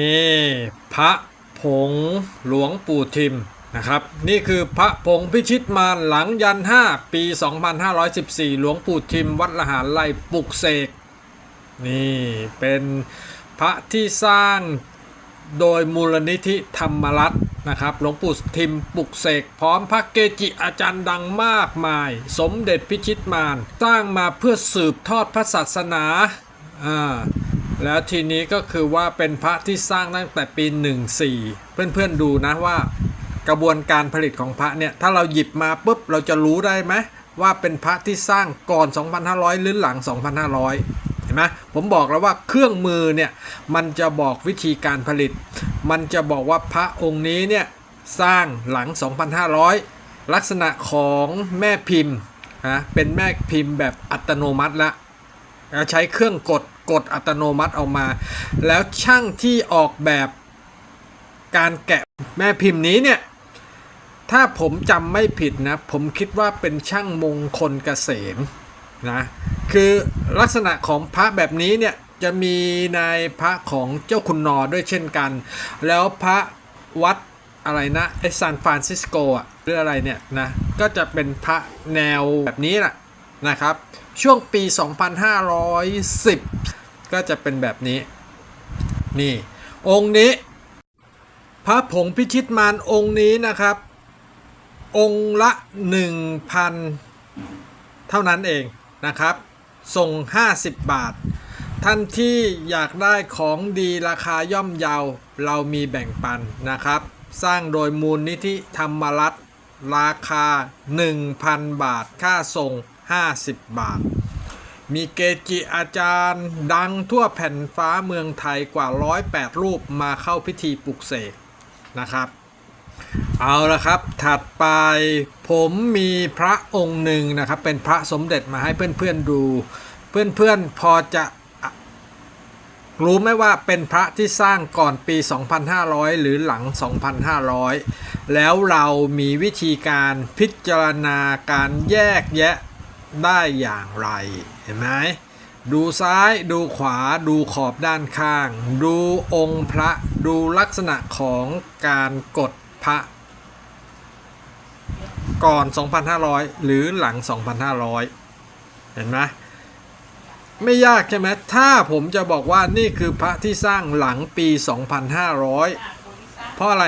นี่พระผงหลวงปู่ทิมนะครับ นี่คือพระผงพิชิตมาหลังยัน 5 ปี 2514 หลวงปู่ทิมวัดละหารไร่ปลุกเสก นี่เป็นพระที่สร้างโดยมูลนิธิธรรมรัตน์นะครับ หลวงปู่ทิมปลุกเสก พร้อมพระเกจิอาจารย์ดังมากมาย สมเด็จพิชิตมารสร้างมาเพื่อสืบทอดพระศาสนาอ่า แล้วทีนี้ก็คือว่าเป็นพระที่สร้างตั้งแต่ปี 14 เพื่อนๆดูนะว่ากระบวนการผลิตของพระเนี่ยถ้าเราหยิบมาปุ๊บเราจะรู้ได้ไหมว่าเป็นพระที่สร้างก่อน 2,500 หรือหลัง 2,500 เห็นไหมผมบอกแล้วว่าเครื่องมือเนี่ยมันจะบอกวิธีการผลิต มันจะบอกว่าพระองค์นี้เนี่ยสร้างหลัง 2,500 ลักษณะของแม่พิมพ์นะเป็นแม่พิมพ์แบบอัตโนมัติละใช้เครื่องกด กดอัตโนมัติออกมา แล้วช่างที่ออกแบบการแกะแม่พิมพ์นี้เนี่ย ถ้าผมจำไม่ผิดนะ ผมคิดว่าเป็นช่างมงคลเกษมนะคือลักษณะของพระแบบนี้เนี่ยจะมีในพระของเจ้าคุณนอด้วยเช่นกัน แล้วพระวัดอะไรนะไอซานฟรานซิสโกอะหรืออะไรเนี่ยนะ ก็จะเป็นพระแนวแบบนี้แหละนะครับ ช่วงปี 2510 ก็จะเป็นแบบนี้ นี่ องค์นี้ พระผงพิชิตมารองค์นี้นะครับ องค์ละ 1,000 เท่านั้นเองนะครับ ส่ง 50 บาท ท่านที่อยากได้ของดีราคาย่อมเยาเรามีแบ่งปันนะครับ สร้างโดยมูลนิธิธรรมรัตน์ราคา 1,000 บาท ค่าส่ง 50 บาท มีเกจิอาจารย์ ดังทั่วแผ่นฟ้าเมืองไทยกว่า 108 รูปมาเข้าพิธีปลุกเสกนะครับ เอาละครับ ถัดไปผมมีพระองค์หนึ่งนะครับ เป็นพระสมเด็จมาให้เพื่อนๆดู เพื่อนๆพอจะรู้ไหมว่าเป็นพระที่สร้างก่อนปี 2500 หรือหลัง 2,500 แล้วเรามีวิธีการพิจารณาการแยกแยะ ได้อย่างไร เห็นไหมดูซ้ายดูขวาดูขอบด้านข้าง ดูองค์พระดูลักษณะของการกดพระ ก่อน 2,500 หรือหลัง 2,500 เห็นไหมไม่ยากใช่ไหมถ้าผมจะบอกว่านี่คือพระที่สร้างหลังปี 2,500 เพราะอะไร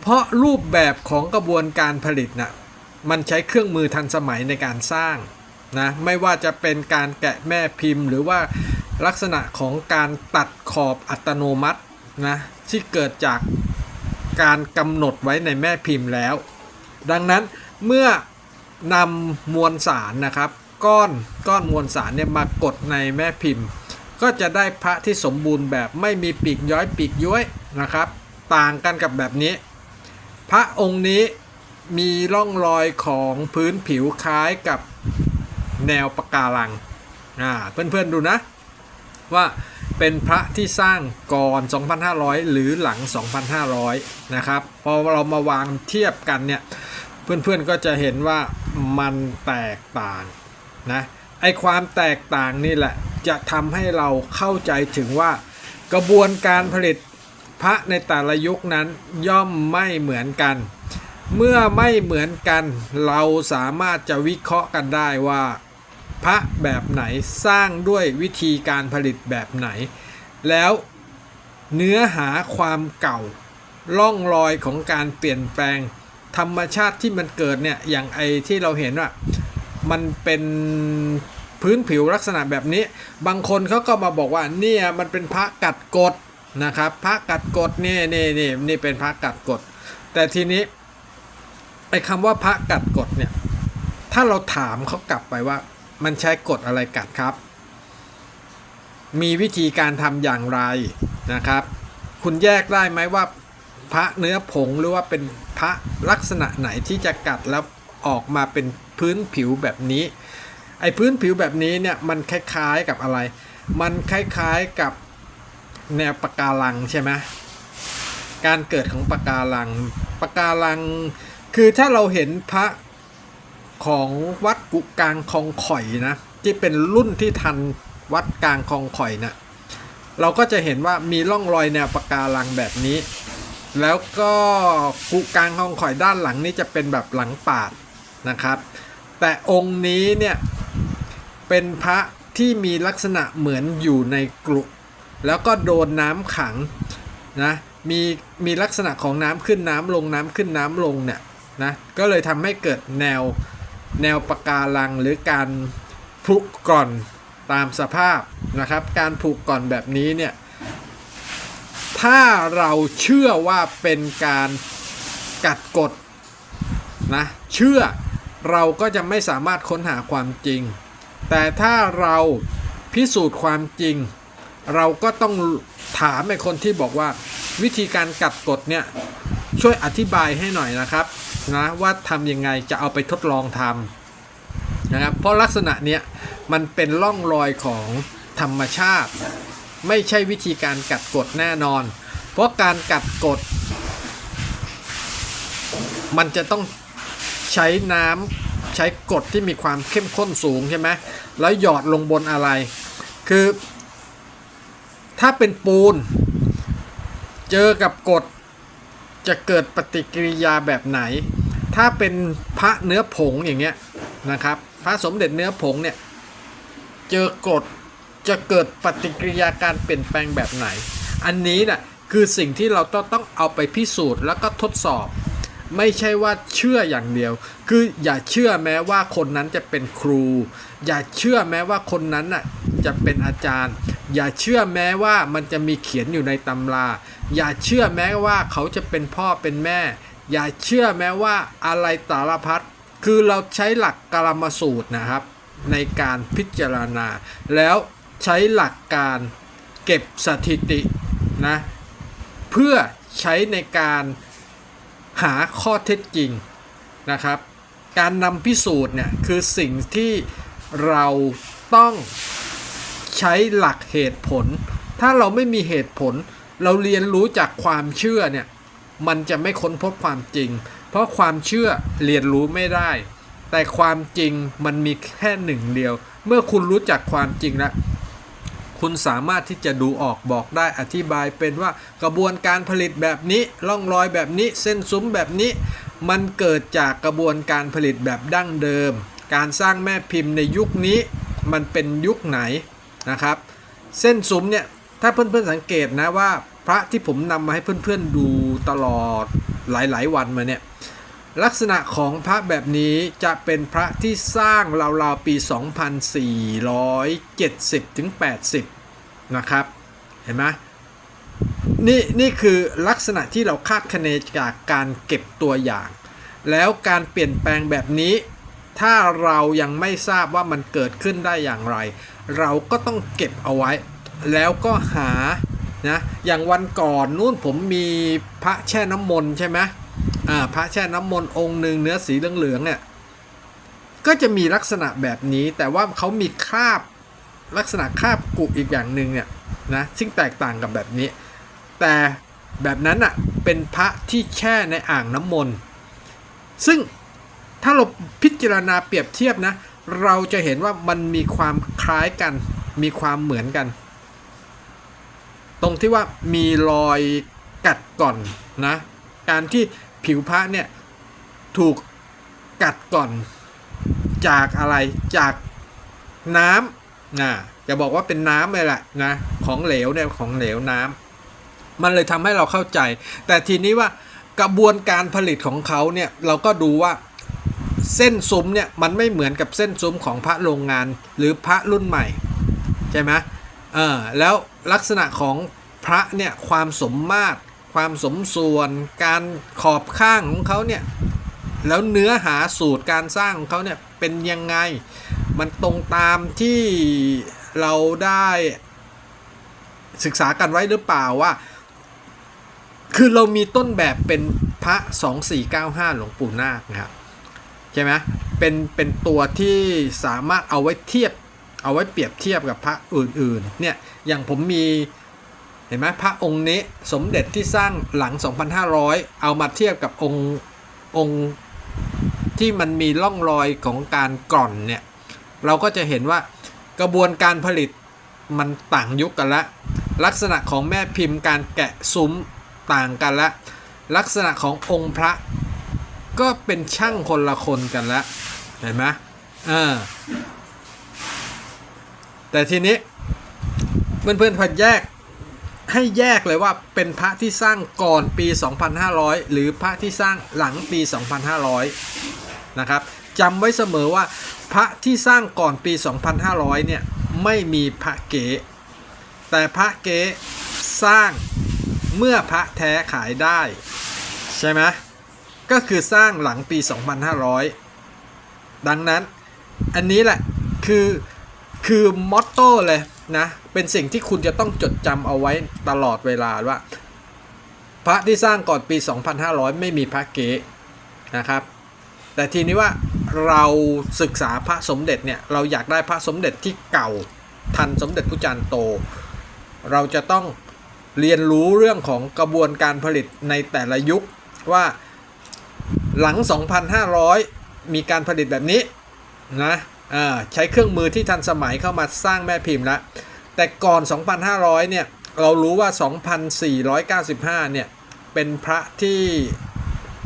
เพราะรูปแบบของกระบวนการผลิตน่ะมันใช้เครื่องมือทันสมัยในการสร้าง นะไม่ว่าจะเป็นการแกะแม่พิมพ์ หรือว่าลักษณะของการตัดขอบอัตโนมัตินะที่เกิดจากการกำหนดไว้ในแม่พิมพ์แล้ว ดังนั้นเมื่อนำมวลสารนะครับก้อนก้อนมวลสารเนี่ยมากดในแม่พิมพ์ ก็จะได้พระที่สมบูรณ์แบบไม่มีปีกย้อยปีกย้วยนะครับ ต่างกันกับแบบนี้ พระองค์นี้มีร่องรอยของพื้นผิวคล้ายกับ แนวปะการังอ่าเพื่อนๆดูนะ ว่าเป็นพระที่สร้างก่อน 2,500 หรือหลัง 2,500 นะครับ พอเรามาวางเทียบกันเนี่ย เพื่อนๆก็จะเห็นว่ามันแตกต่างนะไอความแตกต่างนี่แหละ จะทำให้เราเข้าใจถึงว่ากระบวนการผลิตพระในแต่ละยุคนั้นย่อมไม่เหมือนกัน เมื่อไม่เหมือนกัน เราสามารถจะวิเคราะห์กันได้ว่า พระแบบไหนสร้างด้วยวิธีการผลิตแบบไหน แล้วเนื้อหาความเก่าล่องรอยของการเปลี่ยนแปลงธรรมชาติที่มันเกิดเนี่ยอย่างไอที่เราเห็นว่ามันเป็นพื้นผิวลักษณะแบบนี้ บางคนเขาก็มาบอกว่าเนี่ยมันเป็นพระกัดกดนะครับพระกัดกดนี่นี่นี่นี่เป็นพระกัดกด แต่ทีนี้ไอคำว่าพระกัดกดเนี่ยถ้าเราถามเขากลับไปว่า มันใช้กฎอะไรกัดครับ มีวิธีการทำอย่างไรนะครับ คุณแยกได้ไหมว่าพระเนื้อผงหรือว่าเป็นพระลักษณะไหนที่จะกัดแล้วออกมาเป็นพื้นผิวแบบนี้ ไอ้พื้นผิวแบบนี้เนี่ยมันคล้ายๆกับอะไร มันคล้ายๆกับแนวปะการังใช่ไหมการเกิดของปะการังปะการัง คือถ้าเราเห็นพระ ของวัดกุกลางคลองข่อยนะ ที่เป็นรุ่นที่ทันวัดกลางคลองข่อยนะเราก็จะเห็นว่ามีร่องรอยแนวปะการังแบบนี้ แล้วก็กูกลางห้องข่อยด้านหลังนี่จะเป็นแบบหลังปาดนะครับ แต่องค์นี้เนี่ยเป็นพระที่มีลักษณะเหมือนอยู่ในกรุแล้วก็โดนน้ำขังนะมีมีลักษณะของน้ำขึ้นน้ำลงน้ำขึ้นน้ำลงเนี่ยนะก็เลยทำให้เกิดแนว แนวปะการังหรือการผุก่อนตามสภาพนะครับ การผุก่อนแบบนี้เนี่ย ถ้าเราเชื่อว่าเป็นการกัดกดนะเชื่อเราก็จะไม่สามารถค้นหาความจริง แต่ถ้าเราพิสูจน์ความจริง เราก็ต้องถามไอ้คนที่บอกว่าวิธีการกัดกดเนี่ยช่วยอธิบายให้หน่อยนะครับ นะว่าทำยังไงจะเอาไปทดลองทำนะครับเพราะลักษณะเนี้ยมันเป็นร่องรอยของธรรมชาติ ไม่ใช่วิธีการกัดกดแน่นอน เพราะการกัดกด มันจะต้องใช้น้ำใช้กรดที่มีความเข้มข้นสูงใช่ไหมแล้วหยอดลงบนอะไร คือ ถ้าเป็นปูน เจอกับกรด จะเกิดปฏิกิริยาแบบไหน ถ้าเป็นพระเนื้อผงอย่างเงี้ยนะครับ พระสมเด็จเนื้อผงเนี่ยเจอกรดจะเกิดปฏิกิริยาการเปลี่ยนแปลงแบบไหน อันนี้น่ะคือสิ่งที่เราต้องต้องเอาไปพิสูจน์แล้วก็ทดสอบ ไม่ใช่ว่าเชื่ออย่างเดียว คืออย่าเชื่อแม้ว่าคนนั้นจะเป็นครู อย่าเชื่อแม้ว่าคนนั้นน่ะจะเป็นอาจารย์ อย่าเชื่อแม้ว่ามันจะมีเขียนอยู่ในตำรา อย่าเชื่อแม้ว่าเขาจะเป็นพ่อเป็นแม่ อย่าเชื่อแม้ว่าอะไรสารพัดคือเราใช้หลักกรรมสูตรนะครับ ในการพิจารณา แล้วใช้หลักการเก็บสถิตินะเพื่อใช้ในการหาข้อเท็จจริงนะครับ การนำพิสูจน์เนี่ยคือสิ่งที่เราต้อง ใช้หลักเหตุผล ถ้าเราไม่มีเหตุผล เราเรียนรู้จากความเชื่อเนี่ย มันจะไม่ค้นพบความจริง เพราะความเชื่อเรียนรู้ไม่ได้ แต่ความจริงมันมีแค่หนึ่งเดียว เมื่อคุณรู้จักความจริงแล้วคุณสามารถที่จะดูออกบอกได้อธิบายเป็นว่ากระบวนการผลิตแบบนี้ร่องรอยแบบนี้เส้นซุ้มแบบนี้ มันเกิดจากกระบวนการผลิตแบบดั้งเดิม การสร้างแม่พิมพ์ในยุคนี้ มันเป็นยุคไหน นะครับ เส้นซุ้มเนี่ยถ้าเพื่อนๆสังเกตนะว่าพระที่ผมนำมาให้เพื่อนๆดูตลอดหลายๆวันมาเนี่ยลักษณะของพระแบบนี้จะเป็นพระที่สร้างราวๆปี 2470ถึง80 นะครับ เห็นไหมนี่นี่คือลักษณะที่เราคาดคะเนจากการเก็บตัวอย่าง แล้วการเปลี่ยนแปลงแบบนี้ ถ้าเรายังไม่ทราบว่ามันเกิดขึ้นได้อย่างไร เราก็ต้องเก็บเอาไว้ แล้วก็หานะอย่างวันก่อนนู่นผมมีพระแช่น้ำมนต์ใช่ไหมอ่าพระแช่น้ำมนต์องค์หนึ่งเนื้อสีเหลืองๆเนี่ยก็จะมีลักษณะแบบนี้แต่ว่าเขามีคราบลักษณะคราบกุอีกอย่างหนึ่งเนี่ยนะซึ่งแตกต่างกับแบบนี้ แต่แบบนั้นอะเป็นพระที่แช่ในอ่างน้ำมนต์ซึ่งถ้าเราพิจารณาเปรียบเทียบนะ เราจะเห็นว่ามันมีความคล้ายกัน มีความเหมือนกัน ตรงที่ว่ามีรอยกัดก่อนนะ การที่ผิวพระเนี่ยถูกกัดก่อนจากอะไรจากน้ำนะจะบอกว่าเป็นน้ำเลยแหละนะของเหลวเนี่ยของเหลวน้ำมันเลยทำให้เราเข้าใจ แต่ทีนี้ว่ากระบวนการผลิตของเขาเนี่ยเราก็ดูว่า เส้นซุ้มเนี่ยมันไม่เหมือนกับเส้นซุ้มของพระโรงงานหรือพระรุ่นใหม่ ใช่ไหมเออแล้วลักษณะของพระเนี่ยความสมมาตร ความสมส่วน การขอบข้างของเขาเนี่ยแล้วเนื้อหาสูตรการสร้างของเขาเนี่ยเป็นยังไง มันตรงตามที่เราได้ศึกษากันไว้หรือเปล่าว่า คือเรามีต้นแบบเป็นพระ 2495 หลวงปู่นาคนะครับ ช่ไหมเป็นเป็นตัวที่สามารถเอาไว้เทียบ เอาไว้เปรียบเทียบกับพระอื่นๆเนี่ยอย่างผมมีเห็นไหมพระองค์นี้สมเด็จที่สร้างหลัง 2,500 เอามาเทียบกับองค์องค์ที่มันมีร่องรอยของการกร่อนเนี่ยเราก็จะเห็นว่ากระบวนการผลิตมันต่างยุคกันละ ลักษณะของแม่พิมพ์การแกะซุ้มต่างกันละ ลักษณะขององค์พระ ก็เป็นช่างคนละคนกันละเห็นไหมเออแต่ทีนี้เพื่อนๆพอแยกให้แยกเลยว่าเป็นพระที่สร้างก่อนปี 2500 หรือพระที่สร้างหลังปี 2500 นะครับจำไว้เสมอว่าพระที่สร้างก่อนปี 2500 เนี่ย ไม่มีพระเก๋แต่พระเก๋สร้างเมื่อพระแท้ขายได้ ใช่ไหม ก็คือสร้างหลังปี 2500 ดังนั้นอันนี้แหละคือคือมอตโต้เลยนะ เป็นสิ่งที่คุณจะต้องจดจำเอาไว้ตลอดเวลาว่า พระที่สร้างก่อนปี 2500 ไม่มีพระเก๋นะครับ แต่ทีนี้ว่าเราศึกษาพระสมเด็จเนี่ยเราอยากได้พระสมเด็จที่เก่าทันสมเด็จพระจันโต เราจะต้องเรียนรู้เรื่องของกระบวนการผลิตในแต่ละยุคว่า หลัง 2,500 มีการผลิตแบบนี้นะอ่าใช้เครื่องมือที่ทันสมัยเข้ามาสร้างแม่พิมพ์แล้วแต่ก่อน 2,500 เนี่ย เรารู้ว่า 2,495 เนี่ย เป็นพระที่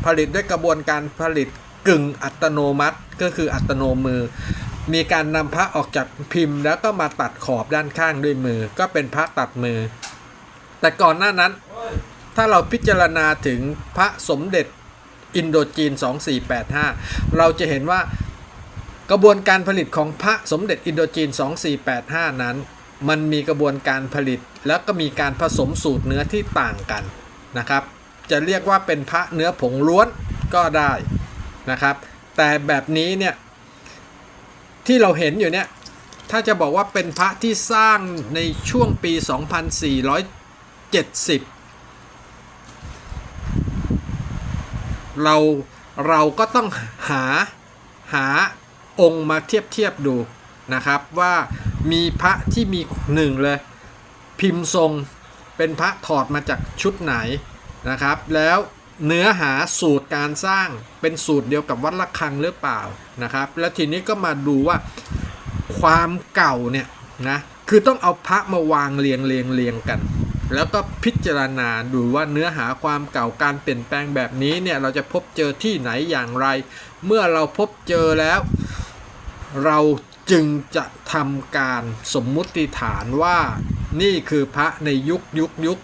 ผลิตด้วยกระบวนการผลิตกึ่งอัตโนมัติก็คืออัตโนมือ มีการนำพระออกจากพิมพ์ แล้วก็มาตัดขอบด้านข้างด้วยมือ ก็เป็นพระตัดมือ แต่ก่อนหน้านั้น ถ้าเราพิจารณาถึงพระสมเด็จ อินโดจีน 2485 เราจะเห็นว่ากระบวนการผลิตของพระสมเด็จอินโดจีน 2485 นั้น มันมีกระบวนการผลิต แล้วก็มีการผสมสูตรเนื้อที่ต่างกันนะครับ จะเรียกว่าเป็นพระเนื้อผงล้วนก็ได้นะครับ แต่แบบนี้เนี่ยที่เราเห็นอยู่เนี่ยถ้าจะบอกว่าเป็นพระที่สร้างในช่วงปี 2470 เราเราก็ต้องหาหาองค์มาเทียบเทียบดูนะครับว่ามีพระที่มีหนึ่งเลย พิมพ์ทรงเป็นพระถอดมาจากชุดไหนนะครับ แล้วเนื้อหาสูตรการสร้างเป็นสูตรเดียวกับวัดระฆังหรือเปล่านะครับ แล้วทีนี้ก็มาดูว่าความเก่าเนี่ยนะคือต้องเอาพระมาวางเรียงเรียงเรียงกัน แล้วก็พิจารณาดูว่าเนื้อหาความเก่าการเปลี่ยนแปลงแบบนี้เนี่ยเราจะพบเจอที่ไหนอย่างไร เมื่อเราพบเจอแล้ว เราจึงจะทำการสมมุติฐานว่านี่คือพระในยุคยุคยุค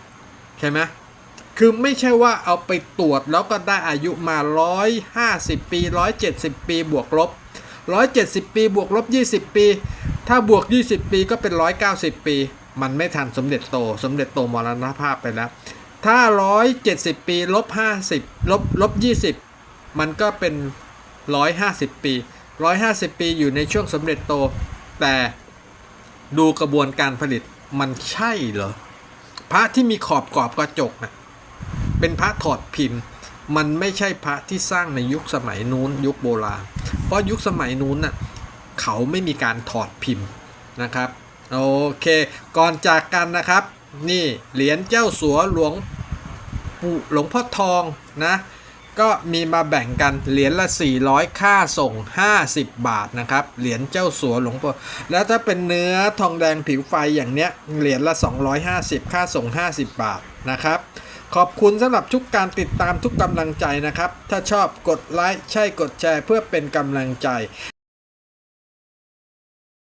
ใช่ไหมคือไม่ใช่ว่าเอาไปตรวจแล้วก็ได้อายุมา 150 ปี 170 ปีบวกลบ 170 ปีบวกลบ 20 ปี ถ้าบวก 20 ปีก็เป็น 190 ปี มันไม่ทันสมเด็จโต สมเด็จโตมรณภาพไปแล้ว ถ้า 170 ปีลบ50ลบลบ20 มันก็เป็น 150 ปี 150 ปีอยู่ในช่วงสมเด็จโต แต่ดูกระบวนการผลิตมันใช่เหรอ พระที่มีขอบกรอบกระจกนะ่ะเป็นพระถอดพิมพ์มันไม่ใช่พระที่สร้างในยุคสมัยนู้นยุคโบราณ เพราะยุคสมัยนู้นน่ะเขาไม่มีการถอดพิมพ์นะครับ โอเค ก่อนจากกันนะครับ นี่เหรียญเจ้าสัวหลวงปู่หลวงพ่อทองนะ ก็มีมาแบ่งกันเหรียญละ 400 ค่าส่ง 50 บาทนะครับ เหรียญเจ้าสัวหลวงพ่อแล้วถ้าเป็นเนื้อทองแดงผิวไฟอย่างเนี้ยเหรียญละ 250 ค่าส่ง 50 บาทนะครับขอบคุณสำหรับทุกการติดตามทุกกำลังใจนะครับ ถ้าชอบกดไลค์ใช่กดแชร์เพื่อเป็นกำลังใจ